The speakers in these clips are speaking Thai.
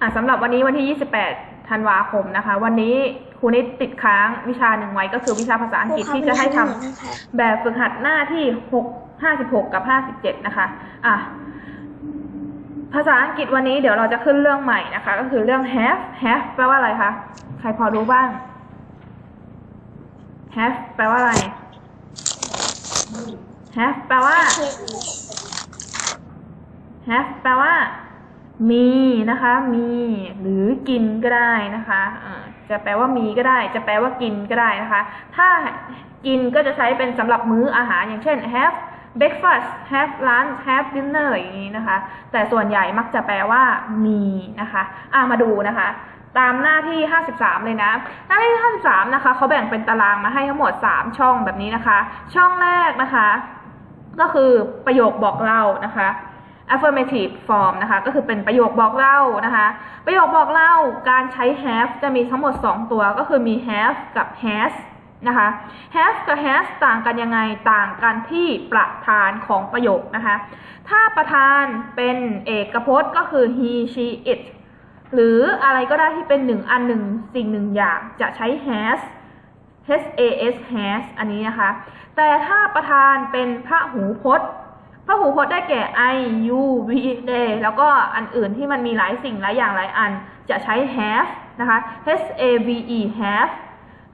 อะสำหรับวันนี้วันที่ 28 ธันวาคมนะคะ วันนี้ครูนิดติดค้างวิชาหนึ่งไว้ก็คือวิชาภาษาอังกฤษที่จะให้ทำแบบฝึกหัดหน้าที่6 56 กับ 57 นะคะ อะภาษาอังกฤษวันนี้เดี๋ยวเราจะขึ้นเรื่องใหม่นะคะ ก็คือเรื่อง have have แปลว่าอะไรคะ ใครพอรู้บ้าง have แปลว่าอะไร have แปลว่า have แปลว่า มีนะคะ มี หรือกินก็ได้นะคะจะแปลว่ามีก็ได้ จะแปลว่ากินก็ได้นะคะ ถ้ากินก็จะใช้เป็นสำหรับมื้ออาหารอย่างเช่น have breakfast have lunch have dinner อย่างนี้นะคะ แต่ส่วนใหญ่มักจะแปลว่ามีนะคะอ่ามาดูนะคะ ตามหน้าที่ 53 เลยนะ หน้าที่ 53 นะคะเขาแบ่งเป็นตารางมาให้ทั้งหมด 3 ช่องแบบนี้นะคะ ช่องแรกนะคะ ก็คือประโยคบอกเล่านะคะ affirmative form นะคะ ก็คือเป็นประโยคบอกเล่านะคะ ประโยคบอกเล่าการใช้ have จะมีทั้งหมด 2 ตัวก็คือมี have กับ has นะคะ have กับ has ต่างกันยังไงต่างกันที่ประธานของประโยคนะคะ ถ้าประธานเป็นเอกพจน์ก็คือ he she it หรืออะไรก็ได้ที่เป็นหนึ่งอันหนึ่งสิ่งหนึ่งอย่างจะใช้ has H A S has อันนี้นะคะ แต่ถ้าประธานเป็นพระหูพจน์ พหูพจน์ได้แก่ I U V they แล้วก็อันอื่นที่มันมีหลายสิ่งหลายอย่างหลายอันจะใช้ have นะคะ H A V E have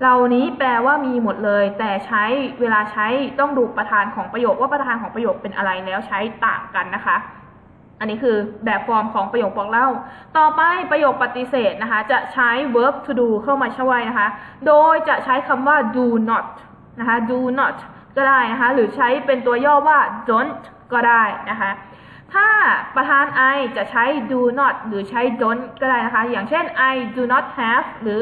เหล่านี้แปลว่ามีหมดเลย แต่ใช้เวลาใช้ต้องดูประธานของประโยคว่าประธานของประโยคเป็นอะไรแล้วใช้ต่างกันนะคะ อันนี้คือแบบฟอร์มของประโยคบอกเล่า ต่อไปประโยคปฏิเสธนะคะ จะใช้ verb to do เข้ามาช่วยนะคะ โดยจะใช้คำว่า do not นะคะ do not ก็ได้นะคะ หรือใช้เป็นตัวย่อว่า don't ก็ได้นะคะ ถ้าประธาน I จะใช้ do not หรือใช้ don't ก็ได้นะคะ อย่างเช่น I do not have หรือ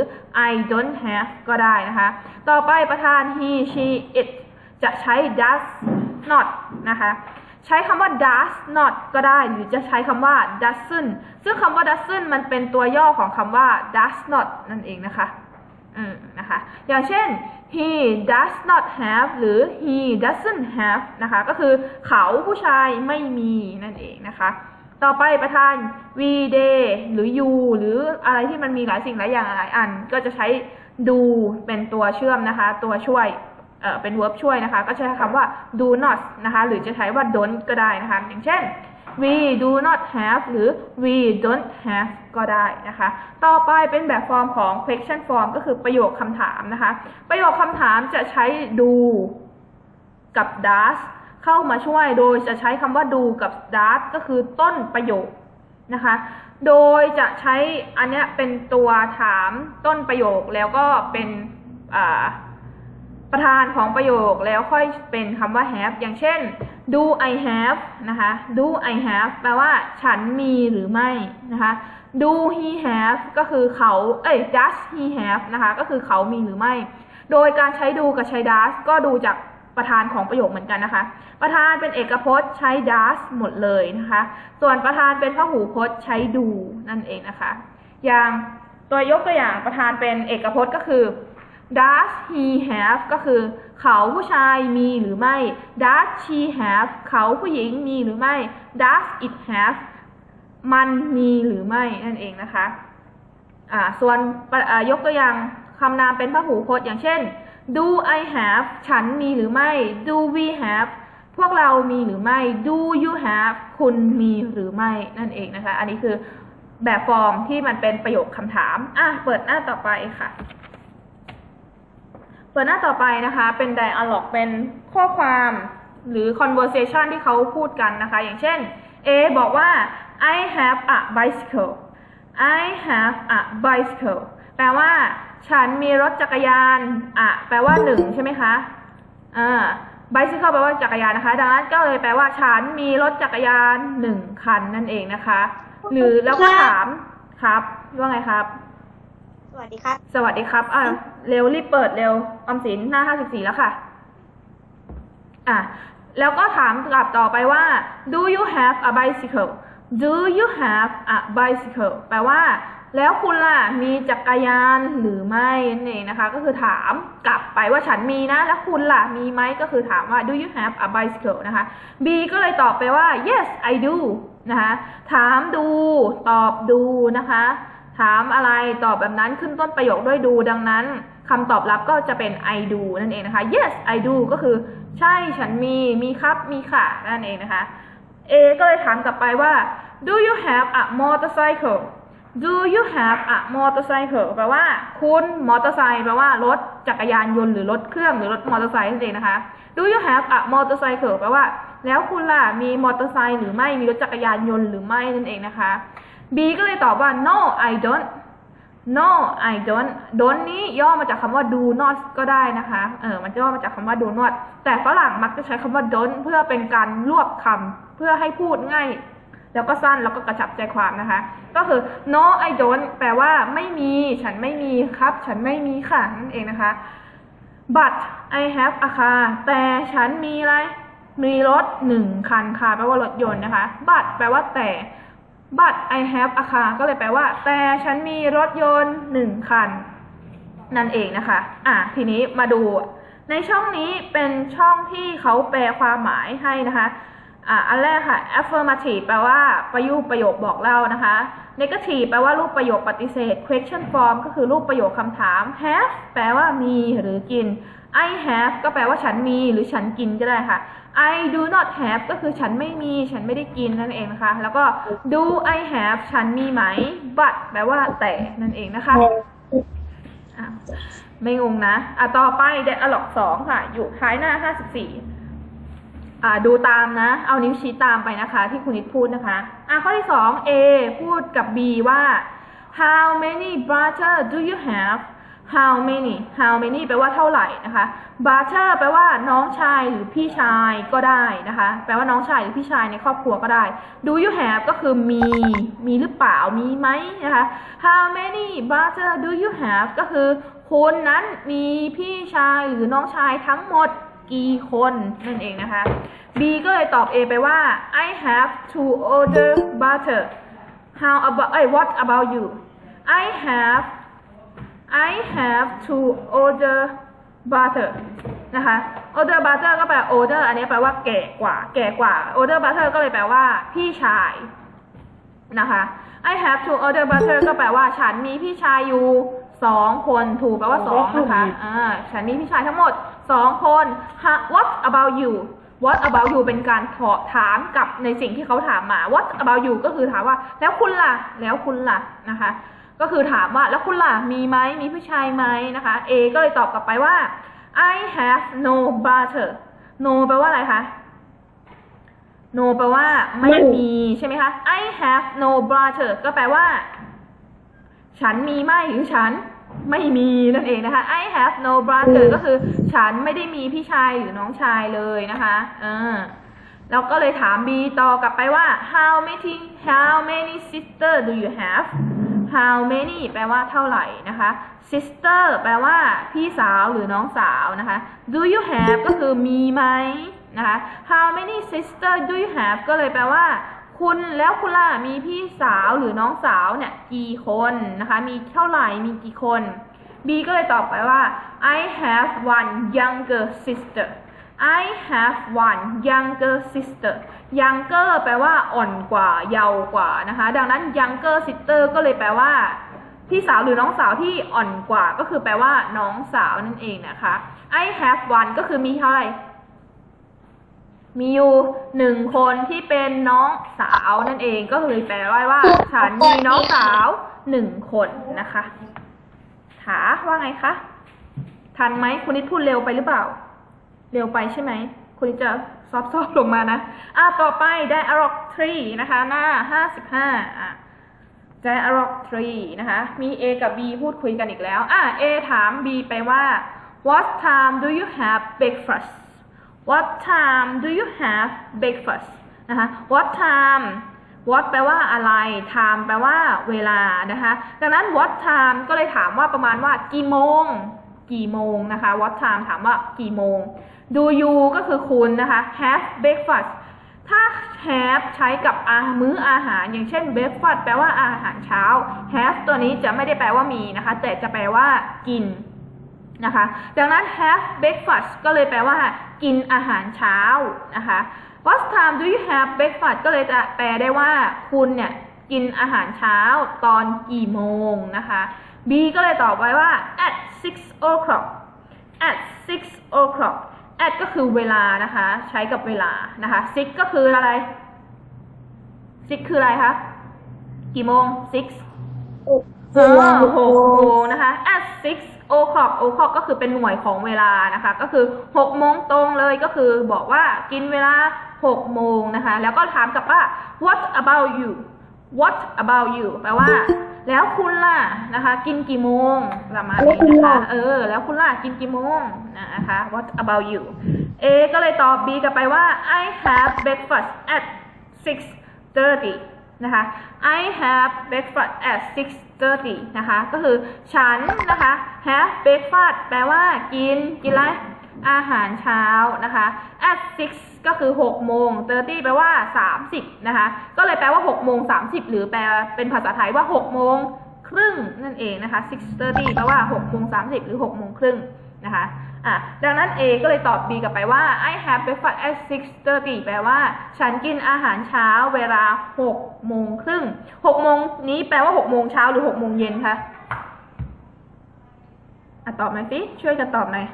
I don't have ก็ได้นะคะ ต่อไปประธาน he she it จะใช้ does not นะคะใช้คำว่า does not ก็ได้ หรือจะใช้คำว่า doesn't ซึ่งคำว่า doesn't มันเป็นตัวย่อของคำว่า does not นั่นเองนะคะ นะคะ อย่างเช่น he does not have หรือ he doesn't have นะคะ ก็คือเขาผู้ชายไม่มีนั่นเองนะคะ ต่อไปประธาน we they หรือ you หรืออะไรที่มันมีหลายสิ่งหลายอย่างหลายอัน ก็จะใช้ do เป็นตัวเชื่อมนะคะ ตัวช่วยเอ่อเป็น verb ช่วยนะคะ ก็ใช้คำว่า do not นะคะ หรือจะใช้ว่า don't ก็ได้นะคะ อย่างเช่น we do not have หรือ we don't have ก็ได้นะคะ ต่อไปเป็นแบบฟอร์มของ question form ก็คือประโยคคำถามนะคะ ประโยคคำถามจะใช้ do กับ does เข้ามาช่วยโดยจะใช้คำว่า do กับ does ก็คือต้นประโยคนะคะ โดยจะใช้อันนี้เป็นตัวถามต้นประโยคแล้วก็เป็นประธานของประโยคแล้วค่อยเป็นคำว่า have อย่างเช่น do I have นะคะ do I have แปลว่าฉันมีหรือไม่นะคะ do he have ก็คือเขา เอ้ย does he have นะคะ ก็คือเขามีหรือไม่ โดยการใช้ do กับใช้ does ก็ดูจากประธานของประโยคเหมือนกันนะคะ ประธานเป็นเอกพจน์ใช้ does หมดเลยนะคะ ส่วนประธานเป็นพหูพจน์ใช้ do นั่นเองนะคะ อย่างตัวยกตัวอย่างประธานเป็นเอกพจน์ก็คือ does he have ก็คือ เขาผู้ชายมีหรือไม่ does she have เขาผู้หญิงมีหรือไม่ does it have มันมีหรือไม่นั่นเองนะคะอ่าส่วนยกตัวอย่างคำนามเป็นพหูพจน์อย่างเช่น do I have ฉันมีหรือไม่ do we have พวกเรามีหรือไม่ do you have คุณมีหรือไม่นั่นเองนะคะ อันนี้คือแบบฟอร์มที่มันเป็นประโยคคำถาม อะ เปิดหน้าต่อไปค่ะ เปิดหน้าต่อไปนะคะ เป็น dialog เป็นข้อความหรือ conversation ที่เขาพูดกันนะคะ อย่างเช่น A บอกว่า I have a bicycle I have a bicycle แปลว่า ฉันมีรถจักรยานอะแปลว่าหนึ่งใช่ไหมคะอ่า bicycle แปลว่าจักรยานนะคะ ดังนั้นก็เลยแปลว่า ฉันมีรถจักรยานหนึ่งคันนั่นเองนะคะ หรือแล้วก็ถามครับ ว่าไงครับ วัสดีครับ สวัสดีครับ อะเร็วรีบเปิดเร็วออมสินหน้าห้าสิบสี่แล้วค่ะ อะแล้วก็ถามกลับต่อไปว่า do you have a bicycle do you have a bicycle แปลว่า แล้วคุณล่ะ มีจักรยานหรือไม่นั่นเองนะคะ ก็คือถามกลับไปว่าฉันมีนะ แล้วคุณล่ะ มีไหมก็คือถามว่า do you have a bicycle นะคะ B ก็เลยตอบไปว่า yes I do นะคะ ถามดู ตอบดูนะคะ ถามอะไรตอบแบบนั้นขึ้นต้นประโยคด้วยดูดังนั้นคำตอบรับก็จะเป็น I do นั่นเองนะคะ yes I do ก็คือ ใช่ฉันมี มีครับ มีค่ะ นั่นเองนะคะ A ก็เลยถามกลับไปว่า do you have a motorcycle do you have a motorcycle แปลว่า คุณมอเตอร์ไซค์แปลว่ารถจักรยานยนต์หรือรถเครื่องหรือรถมอเตอร์ไซค์นั่นเองนะคะ do you have a motorcycle แปลว่า แล้วคุณล่ะ มีมอเตอร์ไซค์หรือไม่ มีรถจักรยานยนต์หรือไม่นั่นเองนะคะ B ก็เลยตอบว่า no I don't no I don't don't นี้ย่อมาจากคำว่า do not ก็ได้นะคะ เออ มันจะย่อมาจากคำว่า do not แต่ฝรั่งมักจะใช้คำว่า don't เพื่อเป็นการรวบคำเพื่อให้พูดง่ายแล้วก็สั้นแล้วก็กระชับใจความนะคะ ก็คือ no I don't แปลว่าไม่มี ฉันไม่มีครับ ฉันไม่มีค่ะนั่นเองนะคะ but I have a car แต่ฉันมีอะไร มีรถหนึ่งคันค่ะแปลว่ารถยนต์นะคะ but แปลว่าแต่ but I have a car ก็เลยแปลว่า แต่ฉันมีรถยนต์หนึ่งคัน นั่นเองนะคะ อะ ทีนี้มาดู ในช่องนี้เป็นช่องที่เขาแปลความหมายให้นะคะ อะ อันแรกค่ะ affirmative แปลว่าประยุกต์ประโยคบอกเล่านะคะ negative แปลว่ารูปประโยคปฏิเสธ question form ก็คือรูปประโยคคำถาม have แปลว่ามีหรือกิน I have ก็แปลว่าฉันมีหรือฉันกินก็ได้ค่ะ I do not have ก็คือฉันไม่มีฉันไม่ได้กินนั่นเองนะคะ แล้วก็ do I have ฉันมีไหม but แปลว่าแต่นั่นเองนะคะอะไม่งงนะ อะ ต่อไป dialog สองค่ะ อยู่ท้ายหน้าห้าสิบสี่อ่าดูตามนะ เอานิ้วชี้ตามไปนะคะ ที่คุณนิดพูดนะคะ อะ ข้อที่สอง A พูดกับ B ว่า how many brother do you have how many how many แปลว่าเท่าไหร่นะคะ brother แปลว่าน้องชายหรือพี่ชายก็ได้นะคะ แปลว่าน้องชายหรือพี่ชายในครอบครัวก็ได้ do you have ก็คือมี มีหรือเปล่า มีไหมนะคะ how many brother do you have ก็คือคุณนั้นมีพี่ชายหรือน้องชายทั้งหมดกี่คนนั่นเองนะคะ B ก็เลยตอบ A ไปว่า I have two older brother how about เอ้ what about you I have I have two older brother นะคะ older brother ก็แปล older อันนี้แปลว่าแก่กว่า แก่กว่า older brother ก็เลยแปลว่าพี่ชายนะคะ I have two older brother ก็แปลว่าฉันมีพี่ชายอยู่สองคนถูกแปลว่าสองนะคะอ่าฉันมีพี่ชายทั้งหมดสองคน Ha- What about you What about you เป็นการถถามกลับในสิ่งที่เขาถามมา What about you ก็คือถามว่า แล้วคุณล่ะ แล้วคุณล่ะนะคะ ก็คือถามว่าแล้วคุณล่ะมีไหมมีผู้ชายไหมนะคะ A ก็เลยตอบกลับไปว่า I have no brother no แปลว่าอะไรคะ no แปลว่าไม่มีใช่ไหมคะ I have no brother ก็แปลว่า ฉันมีไหมหรือฉันไม่มีนั่นเองนะคะ I have no brother ก็คือ ฉันไม่ได้มีพี่ชายหรือน้องชายเลยนะคะเออแล้วก็เลยถาม B ต่อกลับไปว่า how many how many sister do you have how many แปลว่าเท่าไหร่นะคะ sister แปลว่าพี่สาวหรือน้องสาวนะคะ do you have ก็คือมีไหมนะคะ how many sister do you have ก็เลยแปลว่า คุณแล้วคุณล่ะมีพี่สาวหรือน้องสาวเนี่ยกี่คนนะคะ มีเท่าไหร่มีกี่คน B ก็เลยตอบไปว่า I have one younger sister I have one younger sister younger แปลว่าอ่อนกว่า เยาวกว่านะคะ ดังนั้น younger sister ก็เลยแปลว่า พี่สาวหรือน้องสาวที่อ่อนกว่า ก็คือแปลว่า น้องสาวนั่นเองนะคะ I have one ก็คือมีเท่าไหร่ มีอยู่หนึ่งคนที่เป็นน้องสาวนั่นเองก็คือแปลว่าว่า ฉันมีน้องสาวหนึ่งคนนะคะถาว่าไงคะ ทันไหมคุณนิดพูดเร็วไปหรือเปล่า เร็วไปใช่ไหมคุณจะซอฟต์ลงมานะ อะ ต่อไป dialog 3 นะคะ หน้า 55 อะ dialog 3 นะคะ มี A กับ B พูดคุยกันอีกแล้ว อะ A ถาม B ไปว่า what time do you have breakfast what time do you have breakfast นะคะ what time what แปลว่าอะไร time แปลว่าเวลานะคะ ดังนั้น what time ก็เลยถามว่าประมาณว่ากี่โมง กี่โมงนะคะ what time ถามว่ากี่โมง do you ก็คือคุณนะคะ have breakfast ถ้า have ใช้กับอามื้ออาหาร อย่างเช่น breakfast แปลว่าอาหารเช้า have ตัวนี้จะไม่ได้แปลว่ามีนะคะ แต่จะแปลว่ากินนะคะ ดังนั้น have breakfast ก็เลยแปลว่า กินอาหารเช้านะคะ What time do you have breakfast ก็เลยจะแปลได้ว่า คุณเนี่ยกินอาหารเช้าตอนกี่โมงนะคะ B ก็เลยตอบไว้ว่า at six o'clock at six o'clock at ก็คือเวลานะคะ ใช้กับเวลานะคะ six ก็คืออะไร six คืออะไรคะกี่โมง six เออหกโมงนะคะ at six o'clock o'clock ก็คือเป็นหน่วยของเวลานะคะ ก็คือหกโมงตรงเลยก็คือบอกว่ากินเวลาหกโมงนะคะ แล้วก็ถามกลับว่า what about you what about you แปลว่า แล้วคุณล่ะนะคะ กินกี่โมงประมาณนี้นะคะ เออ แล้วคุณล่ะกินกี่โมง นะคะ what about you A ก็เลยตอบ B กลับไปว่า I have breakfast at 6:30 นะคะ I have breakfast at 6:30 นะคะ ก็คือฉันนะคะ have breakfast แปลว่ากิน กินอะไร อาหารเช้านะคะ at 6 ก็คือ6โมง30 แปลว่า 30 นะคะ ก็เลยแปลว่า6โมง30 หรือแปลเป็นภาษาไทยว่า6โมงครึ่งนั่นเองนะคะ6:30 แปลว่า6โมง30 หรือ6โมงครึ่งนะคะ อะดังนั้น A ก็เลยตอบ B กลับไปว่า I have breakfast at 6:30 แปลว่า ฉันกินอาหารเช้าเวลา6โมงครึ่ง6โมงนี้แปลว่า6โมงเช้าหรือ6โมงเย็นคะอะตอบหน่อยสิช่วยกันตอบหน่อย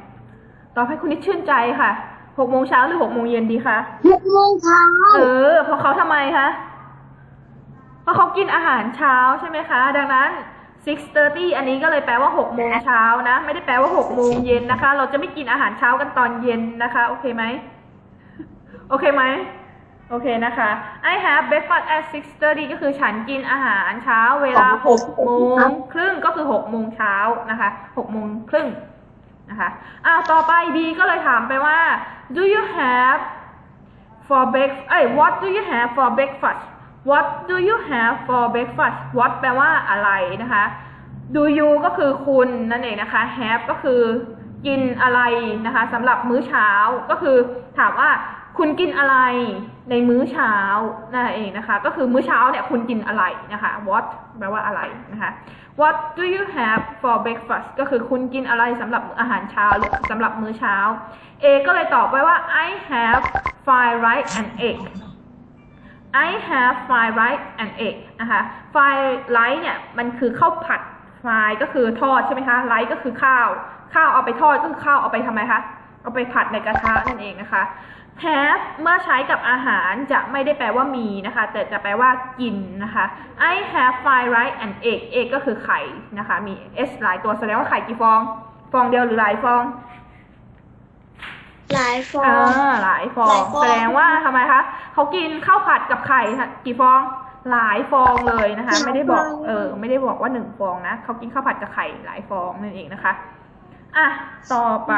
ตอบให้คุณนิดชื่นใจค่ะ6โมงเช้าหรือ6โมงเย็นดีคะหกโมงเช้าเออเพราะเขาทำไมคะเพราะเขากินอาหารเช้าใช่ไหมคะ ดังนั้น 6:30 อันนี้ก็เลยแปลว่า 6 โมงเช้านะ ไม่ได้แปลว่า 6 โมงเย็นนะคะ เราจะไม่กินอาหารเช้ากันตอนเย็นนะคะ โอเคไหม โอเคไหม โอเคนะคะ I have breakfast at 6:30 ก็คือฉันกินอาหารเช้าเวลา 6 โมงครึ่งก็คือ 6 โมงเช้านะคะ 6 โมงครึ่งนะคะอ้าวต่อไป B ก็เลยถามไปว่า do you have for break เอ้ย what do you have for breakfast what do you have for breakfast what แปลว่าอะไรนะคะ do you ก็คือคุณนั่นเองนะคะ have ก็คือกินอะไรนะคะสำหรับมื้อเช้าก็คือถามว่าคุณกินอะไรในมื้อเช้านั่นเองนะคะ ก็คือมื้อเช้าเนี่ยคุณกินอะไรนะคะ what แปลว่าอะไรนะคะ what do you have for breakfast ก็คือคุณกินอะไรสำหรับอาหารเช้าหรือสำหรับมื้อเช้า A ก็เลยตอบไว้ว่า I have fried rice and egg I have fried rice and egg นะคะ fried rice เนี่ยมันคือข้าวผัด fry ก็คือทอดใช่ไหมคะ rice ก็คือข้าว ข้าวเอาไปทอดก็คือข้าวเอาไปทำไมคะ เอาไปผัดในกระทะนั่นเองนะคะ have เมื่อใช้กับอาหารจะไม่ได้แปลว่ามีนะคะ แต่จะแปลว่ากินนะคะ I have fried rice and egg egg ก็คือไข่นะคะ มี s หลายตัวแสดงว่าไข่กี่ฟอง ฟองเดียวหรือหลายฟอง หลายฟอเองอหลายฟอหลางยฟอง แสดงว่าทำไมคะเขากินข้าวผัดกับไข่ค่ะกี่ฟอง หลายฟองเลยนะคะ ไม่ได้บอก เออ ไม่ได้บอกว่าหนึ่งฟองนะเขากินข้าวผัดกับไข่หลายฟองนั่นเองนะคะ อะ ต่อไป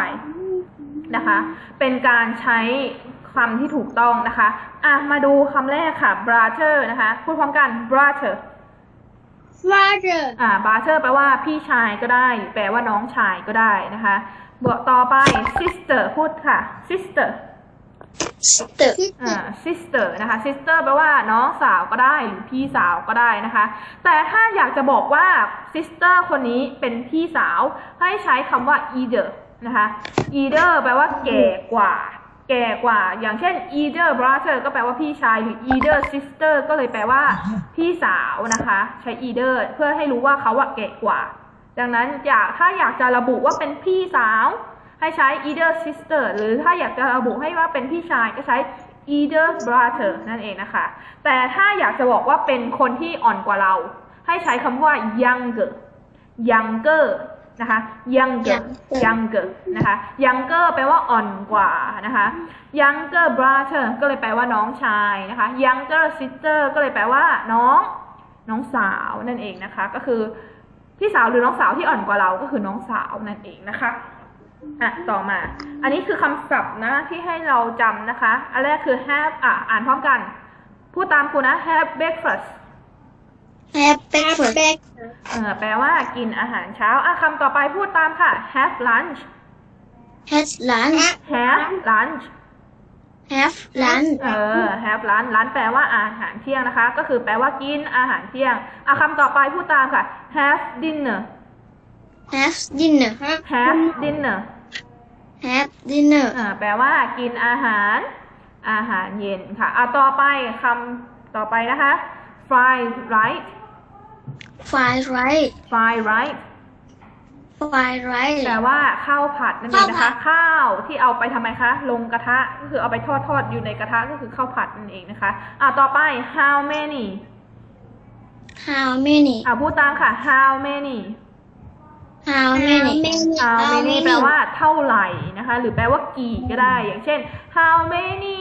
นะคะ เป็นการใช้คำที่ถูกต้องนะคะ อะ มาดูคำแรกค่ะ brother นะคะ พูดพร้อมกัน brother father อ่า brother แปลว่าพี่ชายก็ได้ แปลว่าน้องชายก็ได้นะคะ บวกต่อไป sister พูดค่ะ sister sister อ่า sister นะคะ sister แปลว่าน้องสาวก็ได้หรือพี่สาวก็ได้นะคะ แต่ถ้าอยากจะบอกว่า sister คนนี้เป็นพี่สาว ให้ใช้คำว่า either นะคะ either แปลว่าแก่กว่า แก่กว่า อย่างเช่น either brother ก็แปลว่าพี่ชาย หรือ either sister ก็เลยแปลว่าพี่สาวนะคะ ใช้ either เพื่อให้รู้ว่าเขาอะแก่กว่า ดังนั้นอยากถ้าอยากจะระบุว่าเป็นพี่สาว ให้ใช้ either sister หรือถ้าอยากจะระบุให้ว่าเป็นพี่ชายก็ใช้ either brother นั่นเองนะคะ แต่ถ้าอยากจะบอกว่าเป็นคนที่อ่อนกว่าเรา ให้ใช้คำว่า younger younger นะคะ younger younger นะคะ younger แปลว่าอ่อนกว่านะคะ younger brother ก็เลยแปลว่าน้องชายนะคะ younger sister ก็เลยแปลว่าน้องน้องสาวนั่นเองนะคะ ก็คือ พี่สาวหรือน้องสาวที่อ่อนกว่าเราก็คือน้องสาวนั่นเองนะคะอะต่อมา อันนี้คือคำศัพท์นะที่ให้เราจำนะคะ อันแรกคือ have อะอ่านพร้อมกัน พูดตามครูนะ have breakfast have breakfast เออแปลว่ากินอาหารเช้า อะคำต่อไปพูดตามค่ะ have lunch has lunch have lunch have lunch เออ have ร้านร้านแปลว่าอาหารเที่ยงนะคะ ก็คือแปลว่ากินอาหารเที่ยงอะคำต่อไปพูดตามค่ะ have dinner have dinner have dinner have dinner อ่าแปลว่ากินอาหาร อาหารเย็นค่ะอะต่อไปคำต่อไปนะคะ fried right fried rice fried right fried rice แปลว่าข้าวผัดนั่นเองนะคะ ข้าวผัดข้าวที่เอาไปทำไมคะ ลงกระทะก็คือเอาไปทอดทอดอยู่ในกระทะก็คือข้าวผัดนั่นเองนะคะอะต่อไป how many how many อะพูดตามค่ะ how many how many how many แปลว่าเท่าไหร่นะคะ หรือแปลว่ากี่ก็ได้ อย่างเช่น how many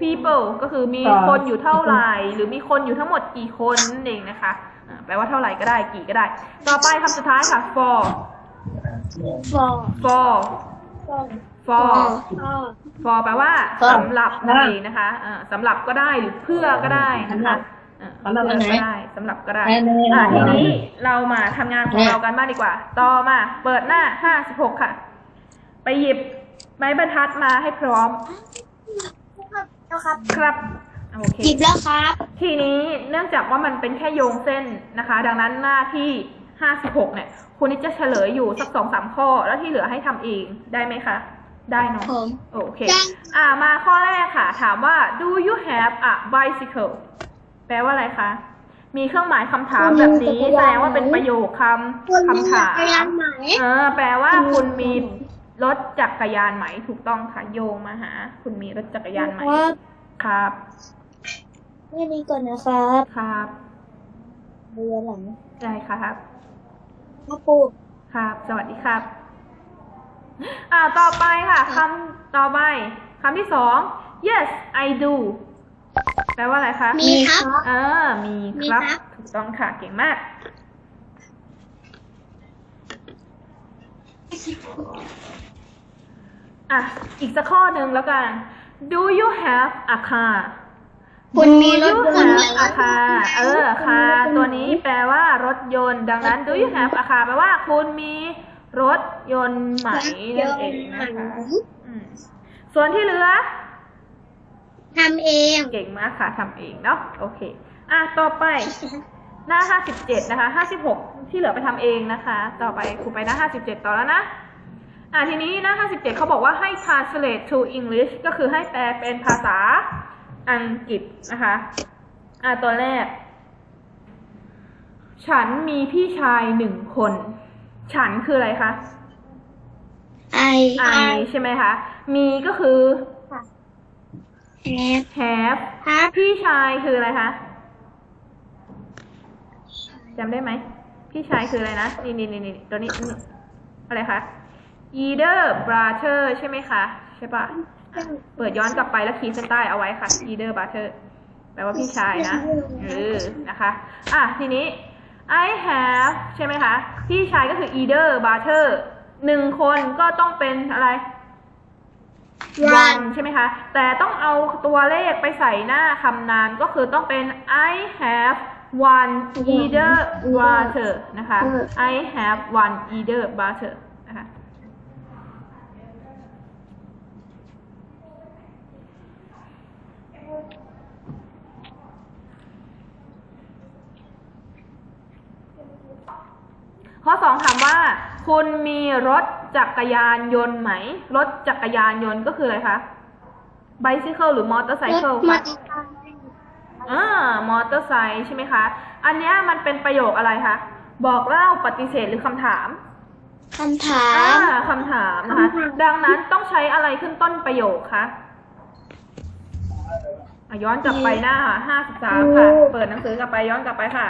people ก็คือมีคนอยู่เท่าไหร่ หรือมีคนอยู่ทั้งหมดกี่คนนั่นเองนะคะอ่า แปลว่าเท่าไหร่ก็ได้กี่ก็ได้ ต่อไปคำสุดท้ายค่ะ for for for for for for แปลว่า for สำหรับนั่นเองนะคะอ่าสำหรับก็ได้หรือเพื่อก็ได้นะคะอ่าสำหรับเพื่ออันไหนก็ได้สำหรับก็ได้อันไหนอ่าอันไหนทีนี้เรามาทำงานของเรากันบ้างดีกว่า ต่อมา เปิดหน้าห้าสิบหกค่ะ ไปหยิบไม้บรรทัดมาให้พร้อม ครับ ครับ โอเค หยิบแล้วครับ ทีนี้เนื่องจากว่ามันเป็นแค่โยงเส้นนะคะ ดังนั้นหน้าที่ห้าสิบหกเนี่ยคุณนิดจะเฉลยอยู่สักสองสามข้อ แล้วที่เหลือให้ทำเองได้ไหมคะ ได้เนาะผม โอเค ได้ อ่ามาข้อแรกค่ะ ถามว่า do you have a bicycle แปลว่าอะไรคะ มีเครื่องหมายคำถามแบบนี้แสดงว่าเป็นประโยคคำคำถามจักรยานไหม เออแปลว่าคุณมีรถจักรยานไหมถูกต้องค่ะ โยงมาหา คุณมีรถจักรยานไหมครับครับ แค่นี้ก่อนนะครับครับเรือหลังได้ครับมาปูครับ สวัสดีครับ อ่า ต่อไปค่ะคำต่อไปคำที่สอง yes I do แปลว่าอะไรคะ มีครับ เออ มีมีครับครับ ถูกต้องค่ะ เก่งมาก อะ อีกสักข้อหนึ่งแล้วกัน Do you have a car คุณมีรถ Do ย you นต์ have a car เออ car ตัวนี้แปลว่ารถยนต์ ดังนั้น Do you have a car แปลว่าคุณมีรถยนต์ไหมนั่นเองนะคะอืมส่วนที่เหลือทำเองเก่งมากค่ะทำเองเนาะโอเค อะต่อไป หน้า57นะคะ56ที่เหลือไปทำเองนะคะ ต่อไปครูไปหน้า57ต่อแล้วนะอะทีนี้หน้า57เขาบอกว่าให้ translate to English ก็คือให้แปลเป็นภาษา อังกฤษนะคะ อะตัวแรก ฉันมีพี่ชายหนึ่งคน ฉันคืออะไรคะไอ I ใช่ไหมคะ มีก็คือแฮป have ครับพี่ชายคืออะไรคะจำได้ไหม พี่ชายคืออะไรนะ นี่นี่นี่นี่ตัวนี้นี่อะไรคะ either brother ใช่ไหมคะ ใช่ปะอะเปิดย้อนกลับไปแล้วขีดเส้นใต้เอาไว้ค่ะ either brother แปลว่าพี่ชายนะเออนะคะ อะ ทีนี้ I have ใช่ไหมคะ พี่ชายก็คือ either brother หนึ่งคนก็ต้องเป็นอะไร one ใช่ไหมคะ แต่ต้องเอาตัวเลขไปใส่หน้าคำนามก็คือต้องเป็น I have one either brother นะคะ I have one either brother นะคะ ข้อสองถามว่า คุณมีรถจักรยานยนต์ไหม รถจักรยานยนต์ก็คืออะไรคะ bicycle หรือ motorcycle มาคะอ่ามอเตอร์ไซค์ใช่ไหมคะ อันเนี้ยมันเป็นประโยคอะไรคะ บอกเล่าปฏิเสธหรือคำถามคำถาอ่ามคำถามนะคะ ดังนั้นต้องใช้อะไรขึ้นต้นประโยคคะอะย้อนกลับไปหน้าห้าสิบสามค่ะ เปิดหนังสือกลับไปย้อนกลับไปค่ะ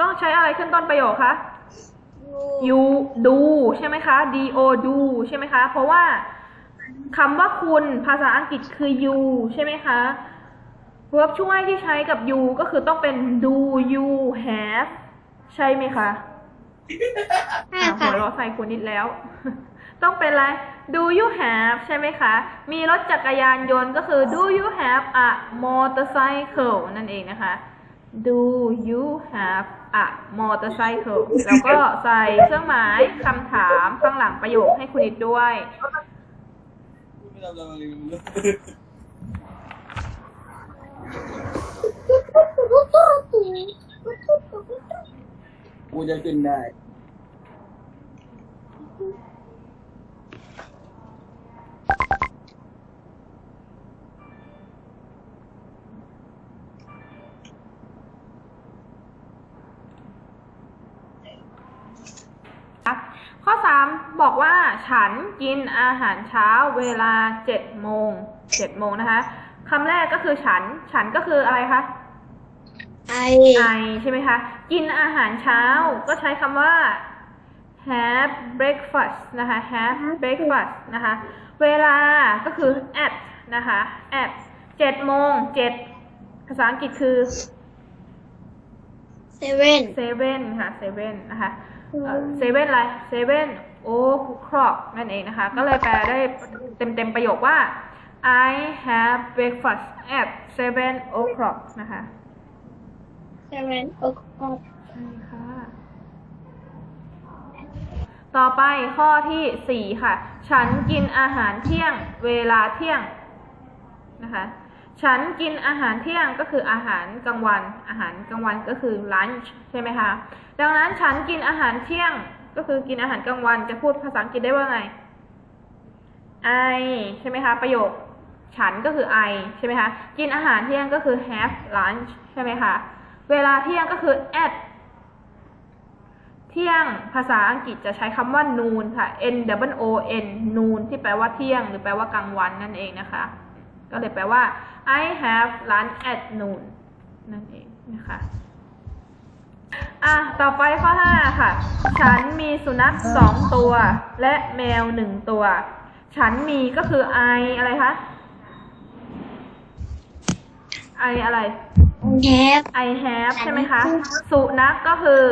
ต้องใช้อะไรขึ้นต้นประโยคคะ you do ใช่ไหมคะ d o do ใช่ไหมคะ เพราะว่าคำว่าคุณภาษาอังกฤษคือ you ใช่ไหมคะ verb ช่วยที่ใช้กับ you ก็คือต้องเป็น do you have ใช่ไหมคะใช่อะค่ะหัวเราะใส่คุณนิดแล้ว ต้องเป็นอะไร do you have ใช่ไหมคะ มีรถจักรยานยนต์ก็คือ do you have a motorcycle นั่นเองนะคะ do you have อะมอเตอร์ไซค์แล้วก็ใส่เครื่องหมายคำถามข้างหลังประโยคให้คุณนิดด้วย กูจะกินได้ บอกว่าฉันกินอาหารเช้าเวลา7โมง7โมงนะคะคำแรกก็คือฉัน ฉันก็คืออะไรคะไอไอใช่ไหมคะ กินอาหารเช้าก็ใช้คำว่า have breakfast นะคะ have breakfast นะคะ เวลาก็คือ at นะคะ at 7โมง7ภาษาอังกฤษคือเซเว่น seven ค่ะ seven นะคะเอ่อ seven อะไร seven o'clock นั่ นเองนะคะ ก็เลยแปลได้เต็มเต็มๆประโยคว่า I have breakfast at seven o'clock นะคะเซเว่นโอคอใช่ค่ะ ต่อไปข้อที่สี่ค่ะ ฉันกินอาหารเที่ยงเวลาเที่ยงนะคะ ฉันกินอาหารเที่ยงก็คืออาหารกลางวัน อาหารกลางวันก็คือ lunch ใช่ไหมคะ ดังนั้นฉันกินอาหารเที่ยง ก็คือกินอาหารกลางวันจะพูดภาษาอังกฤษได้ว่าไง I ใช่ไหมคะประโยคฉันก็คือ I ใช่ไหมคะกินอาหารเที่ยงก็คือ have lunch ใช่ไหมคะเวลาเที่ยงก็คือ at เที่ยงภาษาอังกฤษจะใช้คำว่า noon ค่ะ n w o n noon ที่แปลว่าเที่ยง หรือแปลว่ากลางวันนั่นเองนะคะ ก็เลยแปลว่า I have lunch at noon นั่นเองนะคะ อะ ต่อไปข้อ 5 ค่ะ ฉันมีสุนัขสองตัว และแมวหนึ่งตัว ฉันมีก็คือ I อะไรคะ I อะไร แฮป I have ใช่ไหมคะ สุนัขก็คือ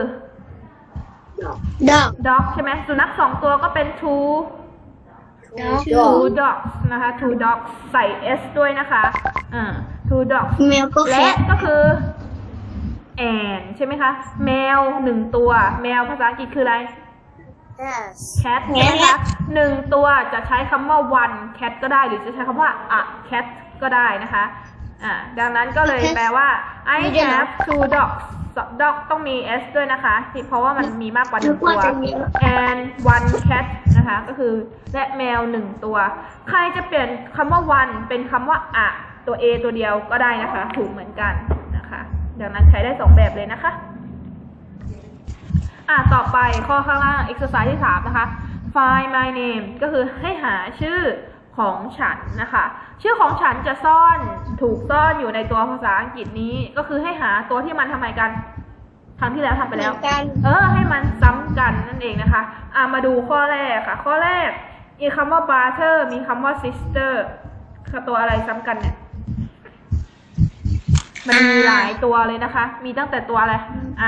ดอก dog ใช่ไหมสุนัขสองตัวก็เป็น two ดอก two dogs นะคะ two dogs ใส่ s ด้วยนะคะอ่า two dogs แมวก็แคและทก็คือ and ใช่ไหมคะ แมวหนึ่งตัว แมวภาษาอังกฤษคืออะไร cat ใช่ไหมคะหนึ่งตัวจะใช้คำว่า one cat ก็ได้หรือจะใช้คำว่า a cat ก็ได้นะคะอ่าดังนั้นก็เลยแปลว่า I have two dogs dog ต้องมี s ด้วยนะคะที่เพราะว่ามันมีมากกว่าหนึ่งตัว and one cat นะคะ ก็คือและแมวหนึ่งตัว ใครจะเปลี่ยนคำว่า one เป็นคำว่า a ตัว a ตัวเดียวก็ได้นะคะ ถูกเหมือนกันนะคะ ดังนั้นใช้ได้สองแบบเลยนะคะอะต่อไปข้อข้างล่าง exercise ที่สามนะคะ find my name ก็คือให้หาชื่อของฉันนะคะ ชื่อของฉันจะซ่อนถูกซ่อนอยู่ในตัวภาษาอังกฤษนี้ ก็คือให้หาตัวที่มันทำไมกัน ครั้งที่แล้วทำไปแล้วเหมือนกันเออ ให้มันซ้ำกันนั่นเองนะคะ อะมาดูข้อแรกค่ะ ข้อแรกมีคำว่า brother มีคำว่า sister คือตัวอะไรซ้ำกันเนี่ย มันมีหลายตัวเลยนะคะ มีตั้งแต่ตัวอะไร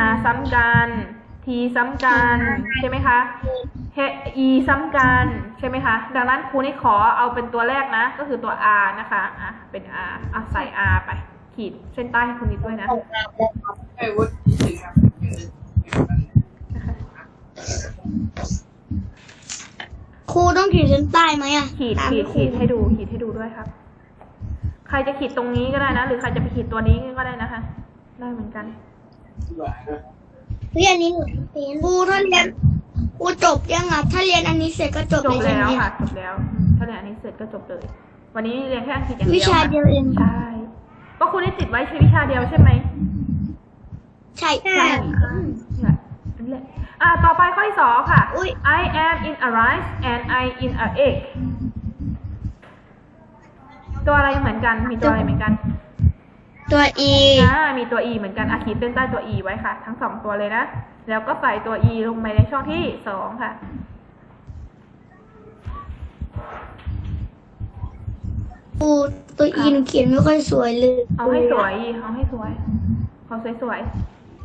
R ซ้ำกัน T ซ้ำกันใช่ไหมคะ H E ซ้ำกันใช่ไหมคะ ดังนั้นครูนี่ขอเอาเป็นตัวแรกนะ ก็คือตัว R นะคะอะเป็น R อะใส่ R ไป ขีดเส้นใต้ให้คุณนิดด้วยนะไอ้วุฒิสิครับครูต้องขีดเส้นใต้ไหมอะขีดตามขีดครูขีดให้ดูขีดให้ดูด้วยครับ ใครจะขีดตรงนี้ก็ได้นะ หรือใครจะไปขีดตัวนี้ก็ได้นะคะ ได้เหมือนกันเรียนนี้หนูครูถ้าเรียนครูจบยังอะถ้าเรียนอันนี้เสร็จก็จบจบเลยใช่แล้ไหมวค่ะจบแล้วอืมถ้าเรียนอันนี้เสร็จก็จบเลย วันนี้เรียนแค่อังกฤษอย่างเดียววิชาเดียวเองใช่ก็คุณได้ติดไว้ใช้วิชาเดียวใช่ไหมใช่ใช่อืมนี่แหละอันนี้แหละอ่าต่อไปข้อที่สองค่ะอุ๊ย I am in a rice and I in a egg ตัวอะไรเหมือนกัน มีตัวอะไรเหมือนกัน ตัวอีอ่ามีตัว e เหมือนกันอาขีดเส้นใต้ตัว e ไว้ค่ะ ทั้งสองตัวเลยนะ แล้วก็ใส่ตัว e ลงไปในช่องที่สองค่ะ ครูตัวอีหนูเขียนไม่ค่อยสวยเลยเอาให้สวยเอาให้สวยขอสวย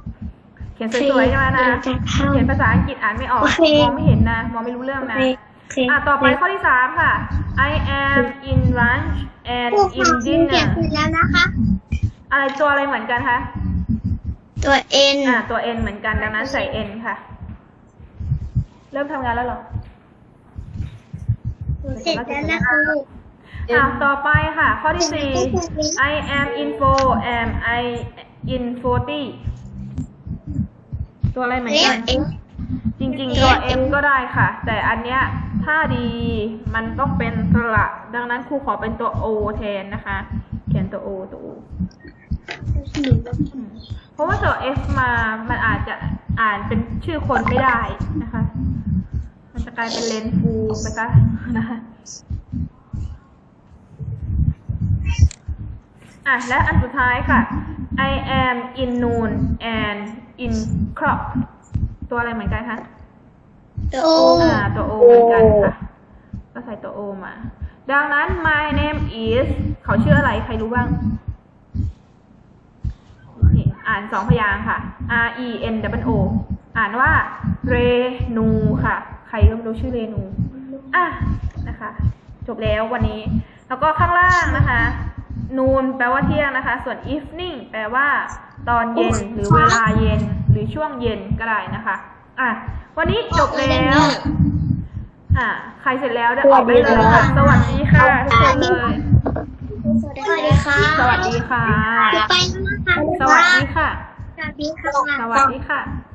ๆเขียนสวยๆใช่ไหมนะ จะเข้า เขียนภาษาอังกฤษอ่านไม่ออก โอเคมองไม่เห็นนะ มองไม่รู้เรื่องโอนะเคโอเค อะต่อไปข้อที่สามค่ะ I am in lunch and ครู in ค่ะครูเขียน dinner ผิดแล้วนะคะ อะไรตัวอะไรเหมือนกันคะตัวเอ็นอ่าตัว n เหมือนกันดังนั้นใส่ n ค่ะ เริ่มทำงานแล้วเหรอ เสร็จแล้วนะครู อะต่อไปค่ะ ข้อที่สี่ I am info am I in 40ตัวอะไรเหมือนเรียกักนเอง จริงๆตัว M ก็ได้ค่ะ แต่อันเนี้ยถ้าดีมันต้องเป็นสระ ดังนั้นครูขอเป็นตัว O แทนนะคะ เขียนตัว O ตัว O เพราะว่าตัว F มามันอาจจะอ่านเป็นชื่อคนไม่ได้นะคะ มันจะกลายเป็นเลนฟูไปซะนะคะอะและอันสุดท้ายค่ะ I am in noon and in crop ตัวอะไรเหมือนกันคะโออ่า ตัว O เหมือนกันค่ะ ก็ใส่ตัว O มา ดังนั้น my name is เขาชื่ออะไร ใครรู้บ้าง นี่อ่านสองพยางค์ค่ะ R E N W O อ่านว่า เรนูค่ะ ใครก็ไม่รู้ชื่อเรนู อะ นะคะ จบแล้ววันนี้ แล้วก็ข้างล่างนะคะ นูนแปลว่าเที่ยงนะคะ ส่วน evening แปลว่า ตอนเย็นหรือเวลาเย็น หรือช่วงเย็นก็ได้นะคะ อะ วันนี้จบแล้วอะใครเสร็จแล้วได้ออกได้เลยค่ะสวัสดีค่ะทุกคนเลยสวัสดีค่ะ สวัสดีค่ะจะไปแล้วนะคะสวัสดีค่ะ สวัสดีค่ะ สวัสดีค่ะ